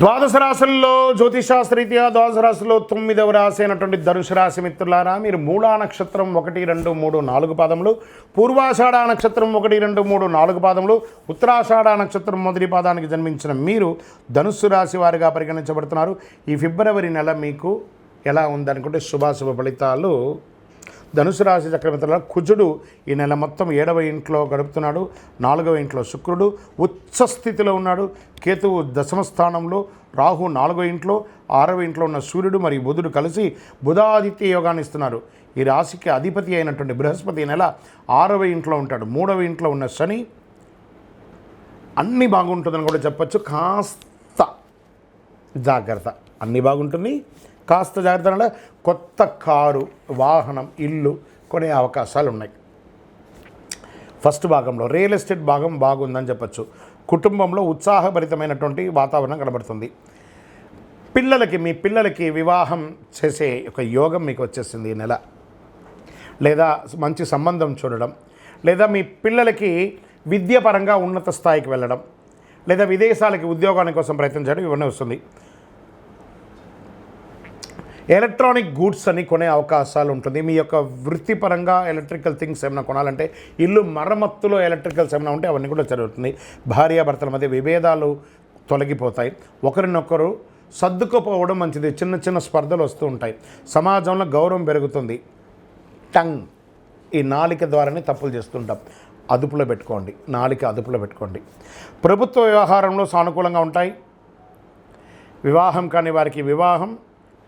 ద్వాదశ రాశుల్లో జ్యోతిషాస్త్రీత్యా ద్వాదశ రాశుల్లో తొమ్మిదవ రాశి అయినటువంటి ధనుసు రాశి మిత్రులారా మీరు మూడా నక్షత్రం ఒకటి రెండు మూడు నాలుగు పాదములు పూర్వాషాఢ నక్షత్రం ఒకటి రెండు మూడు నాలుగు పాదములు ఉత్తరాషాఢ నక్షత్రం మొదటి పాదానికి జన్మించిన మీరు ధనుస్సు రాశి వారిగా పరిగణించబడుతున్నారు. ఈ ఫిబ్రవరి నెల మీకు ఎలా ఉందనుకుంటే శుభాశుభ ఫలితాలు ధనుసు రాశి చక్రవర్తుల కుజుడు ఈ నెల మొత్తం ఏడవ ఇంట్లో గడుపుతున్నాడు నాలుగవ ఇంట్లో శుక్రుడు ఉచ్చ స్థితిలో ఉన్నాడు. కేతువు దశమ స్థానంలో రాహు నాలుగవ ఇంట్లో ఆరవ ఇంట్లో ఉన్న సూర్యుడు మరియు బుధుడు కలిసి బుధాదిత్య యోగాన్ని ఇస్తున్నారు. ఈ రాశికి అధిపతి అయినటువంటి బృహస్పతి ఈ నెల ఆరవ ఇంట్లో ఉంటాడు. మూడవ ఇంట్లో ఉన్న శని అన్నీ బాగుంటుందని కూడా చెప్పచ్చు. కాస్త జాగ్రత్త. అన్నీ బాగుంటుంది కాస్త జాగ్రత్త అంటే కొత్త కారు వాహనం ఇల్లు కొనే అవకాశాలు ఉన్నాయి ఫస్ట్ భాగంలో రియల్ ఎస్టేట్ భాగం బాగుందని చెప్పచ్చు. కుటుంబంలో ఉత్సాహభరితమైనటువంటి వాతావరణం కనబడుతుంది. పిల్లలకి మీ పిల్లలకి వివాహం చేసే ఒక యోగం మీకు వచ్చేసింది ఈ నెల. లేదా మంచి సంబంధం చూడడం. లేదా మీ పిల్లలకి విద్యాపరంగా ఉన్నత స్థాయికి వెళ్ళడం. లేదా విదేశాలకి ఉద్యోగాని కోసం ప్రయత్నం చేయడం ఇవన్నీ వస్తుంది. ఎలక్ట్రానిక్ గూడ్స్ అని కొనే అవకాశాలు ఉంటుంది. మీ యొక్క వృత్తిపరంగా ఎలక్ట్రికల్ థింగ్స్ ఏమైనా కొనాలంటే ఇల్లు మరమ్మత్తులో ఎలక్ట్రికల్స్ ఏమైనా ఉంటే అవన్నీ కూడా జరుగుతుంది. భార్యాభర్తల మధ్య విభేదాలు తొలగిపోతాయి. ఒకరినొకరు సర్దుకుపోవడం మంచిది. చిన్న చిన్న స్పర్ధలు వస్తూ ఉంటాయి. సమాజంలో గౌరవం పెరుగుతుంది. టంగ్! ఈ నాలిక ద్వారానే తప్పులు చేస్తుంటాం. అదుపులో పెట్టుకోండి. నాలిక అదుపులో పెట్టుకోండి. ప్రభుత్వ వ్యవహారంలో సానుకూలంగా ఉంటాయి. వివాహం కాని వారికి వివాహం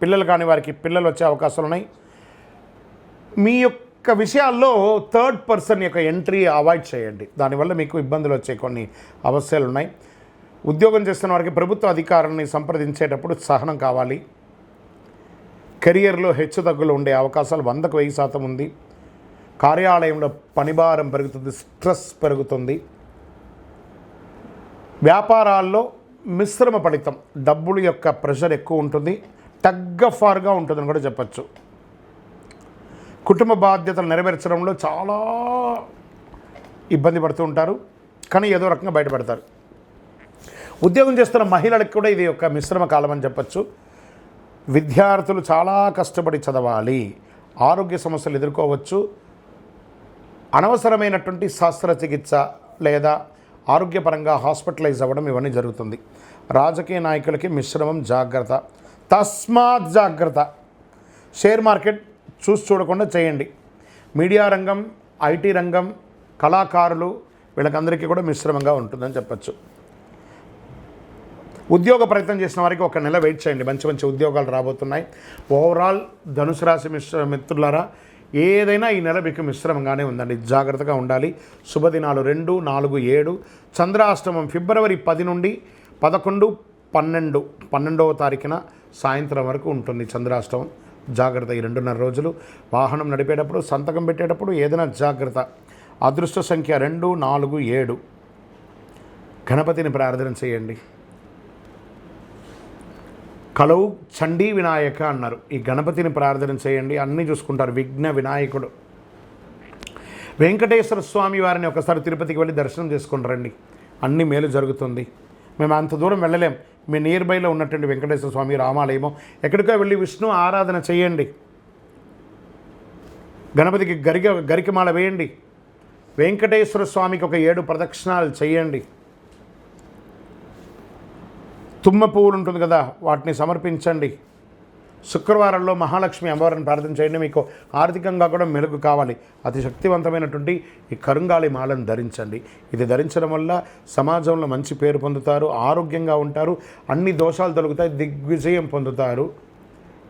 పిల్లలు కాని వారికి పిల్లలు వచ్చే అవకాశాలు ఉన్నాయి. మీ యొక్క విషయాల్లో థర్డ్ పర్సన్ యొక్క ఎంట్రీ అవాయిడ్ చేయండి. దానివల్ల మీకు ఇబ్బందులు వచ్చే కొన్ని అవశ్యాలు ఉన్నాయి. ఉద్యోగం చేస్తున్న వారికి ప్రభుత్వ అధికారాన్ని సంప్రదించేటప్పుడు సహనం కావాలి. కెరియర్లో హెచ్చుతగ్గులు ఉండే అవకాశాలు వందకు వెయ్యి శాతం ఉంది. కార్యాలయంలో పనిభారం పెరుగుతుంది స్ట్రెస్ పెరుగుతుంది. వ్యాపారాల్లో మిశ్రమ ఫలితం డబ్బుల యొక్క ప్రెషర్ ఎక్కువ ఉంటుంది. తగ్గఫార్గా ఉంటుందని కూడా చెప్పచ్చు. కుటుంబ బాధ్యతలు నెరవేర్చడంలో చాలా ఇబ్బంది పడుతూ ఉంటారు. కానీ ఏదో రకంగా బయటపడతారు. ఉద్యోగం చేస్తున్న మహిళలకు కూడా ఇది ఒక మిశ్రమ కాలం అని చెప్పచ్చు. విద్యార్థులు చాలా కష్టపడి చదవాలి. ఆరోగ్య సమస్యలు ఎదుర్కోవచ్చు. అనవసరమైనటువంటి శస్త్రచికిత్స లేదా ఆరోగ్యపరంగా హాస్పిటలైజ్ అవ్వడం ఇవన్నీ జరుగుతుంది. రాజకీయ నాయకులకి మిశ్రమం జాగ్రత్త. తస్మాత్ జాగ్రత్త. షేర్ మార్కెట్ చూసి చూడకుండా చేయండి. మీడియా రంగం ఐటీ రంగం కళాకారులు వీళ్ళకందరికీ కూడా మిశ్రమంగా ఉంటుందని చెప్పచ్చు. ఉద్యోగ ప్రయత్నం చేసిన వారికి ఒక నెల వెయిట్ చేయండి. మంచి మంచి ఉద్యోగాలు రాబోతున్నాయి. ఓవరాల్ ధనుసు రాశి మిశ్ర మిత్రులారా ఏదైనా ఈ నెల మీకు మిశ్రమంగానే ఉందండి. జాగ్రత్తగా ఉండాలి. శుభదినాలు రెండు నాలుగు ఏడు. చంద్రాష్టమం ఫిబ్రవరి పది నుండి పదకొండు పన్నెండు. పన్నెండవ తారీఖున సాయంత్రం వరకు ఉంటుంది చంద్రాష్టమం. జాగ్రత్త ఈ రెండున్నర రోజులు. వాహనం నడిపేటప్పుడు సంతకం పెట్టేటప్పుడు ఏదైనా జాగ్రత్త. అదృష్ట సంఖ్య రెండు నాలుగు ఏడు. గణపతిని ప్రార్థన చేయండి. కలవు చండీ వినాయక అన్నారు. ఈ గణపతిని ప్రార్థన చేయండి. అన్నీ చూసుకుంటారు. విఘ్న వినాయకుడు. వెంకటేశ్వర స్వామి వారిని ఒకసారి తిరుపతికి వెళ్ళి దర్శనం చేసుకుంటారండి రండి. అన్ని మేలు జరుగుతుంది. మేము అంత దూరం వెళ్ళలేం. మీ నియర్ బైలో ఉన్నటువంటి వెంకటేశ్వర స్వామి రామాలయమో. ఎక్కడికో వెళ్ళి విష్ణు ఆరాధన చేయండి. గణపతికి గరిక గరికమాల వేయండి. వెంకటేశ్వర స్వామికి ఒక ఏడు ప్రదక్షిణాలు చేయండి. తుమ్మ పువ్వులు ఉంటుంది కదా వాటిని సమర్పించండి. శుక్రవారంలో మహాలక్ష్మి అమ్మవారిని ప్రార్థన చేయండి. మీకు ఆర్థికంగా కూడా మెరుగు కావాలి. అతి శక్తివంతమైనటువంటి ఈ కరుంగాలి మాలను ధరించండి. ఇది ధరించడం వల్ల సమాజంలో మంచి పేరు పొందుతారు ఆరోగ్యంగా ఉంటారు అన్ని దోషాలు తొలగుతాయి దిగ్విజయం పొందుతారు.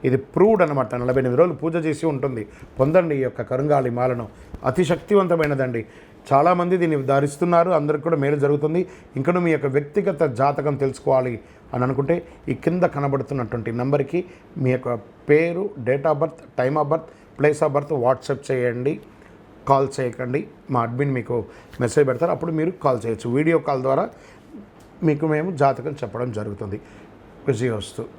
ఇది ప్రూవ్డ్ అనమాట నలభై ఎనిమిది రోజులు పూజ చేసి ఉంటుంది. పొందండి ఈ యొక్క కరుంగాలి మాలను. అతి శక్తివంతమైనదండి. చాలామంది దీన్ని ధరిస్తున్నారు అందరికి కూడా మేలు జరుగుతుంది. ఇంకను మీ యొక్క వ్యక్తిగత జాతకం తెలుసుకోవాలి అని అనుకుంటే ఈ కింద కనబడుతున్నటువంటి నెంబర్కి మీ యొక్క పేరు date of birth time of birth place of birth WhatsApp చేయండి. కాల్ చేయకండి. మా అడ్మిన్ మీకు మెసేజ్ పెడతారు. అప్పుడు మీరు కాల్ చేయొచ్చు. వీడియో కాల్ ద్వారా మీకు మేము జాతకం చెప్పడం జరుగుతుంది. విజయవస్తు.